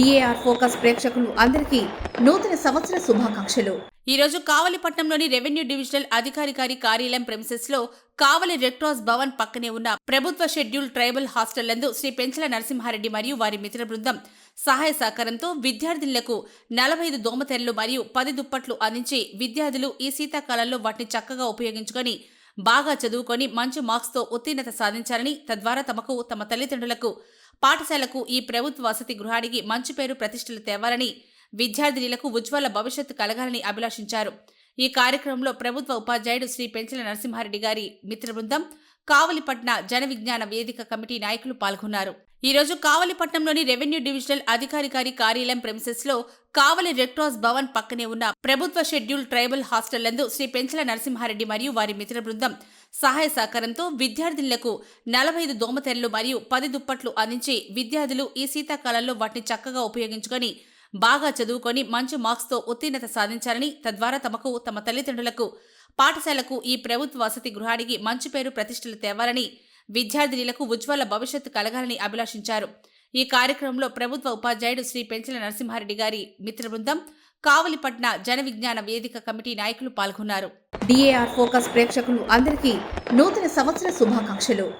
DAR focus ప్రేక్షకులు అందరికీ నూతన సంవత్సర శుభాకాంక్షలు. ఈ రోజు కావలిపట్నంలోని రెవెన్యూ డివిజనల్ అధికారికారి కార్యాలయం ప్రెమిసెస్లో కావలి రెడ్ క్రాస్ భవన్ పక్కనే ఉన్న ప్రభుత్వ షెడ్యూల్ ట్రైబల్ హాస్టల్ నందు శ్రీ పెంచల నరసింహారెడ్డి మరియు వారి మిత్ర బృందం సహాయ సహకారంతో విద్యార్థినులకు నలభై ఐదు దోమతెరలు మరియు పది దుప్పట్లు అందించి విద్యార్థులు ఈ శీతాకాలంలో వాటిని చక్కగా ఉపయోగించుకొని బాగా చదువుకొని మంచి మార్క్స్తో ఉత్తీర్ణత సాధించాలని తద్వారా తమకు తమ తల్లిదండ్రులకు పాఠశాలకు ఈ ప్రభుత్వ వసతి గృహానికి మంచి పేరు ప్రతిష్టలు తేవాలని విద్యార్థినులకు ఉజ్వల భవిష్యత్తు కలగాలని అభిలాషించారు. ఈ కార్యక్రమంలో ప్రభుత్వ ఉపాధ్యాయుడు శ్రీ పెంచల నరసింహారెడ్డి గారి మిత్ర బృందం కావలిపట్న జన విజ్ఞాన వేదిక కమిటీ నాయకులు పాల్గొన్నారు. ఈ రోజు కావలిపట్నంలోని రెవెన్యూ డివిజనల్ అధికారికారి కార్యాలయం ప్రెమిసెస్లో కావలి రెడ్ క్రాస్ భవన్ పక్కనే ఉన్న ప్రభుత్వ షెడ్యూల్ ట్రైబల్ హాస్టల్ నందు శ్రీ పెంచల నరసింహారెడ్డి మరియు వారి మిత్ర బృందం సహాయ సహకారంతో విద్యార్థినులకు నలభై ఐదు దోమతెరలు మరియు పది దుప్పట్లు అందించి విద్యార్థులు ఈ శీతాకాలంలో వాటిని చక్కగా ఉపయోగించుకొని బాగా చదువుకొని మంచి మార్క్స్తో ఉత్తీర్ణత సాధించాలని తద్వారా తమకు తమ తల్లిదండ్రులకు పాఠశాలకు ఈ ప్రభుత్వ వసతి గృహానికి మంచి పేరు ప్రతిష్టలు తేవాలని విద్యార్థినులకు ఉజ్వల భవిష్యత్తు కలగాలని అభిలాషించారు. ఈ కార్యక్రమంలో ప్రభుత్వ ఉపాధ్యాయుడు శ్రీ పెంచల నరసింహారెడ్డి గారి మిత్ర బృందం కావలిపట్న జన విజ్ఞాన వేదిక కమిటీ నాయకులు పాల్గొన్నారు. డిఏఆర్ ఫోకస్ ప్రేక్షకులు అందరికీ నూతన సంవత్సర శుభాకాంక్షలు.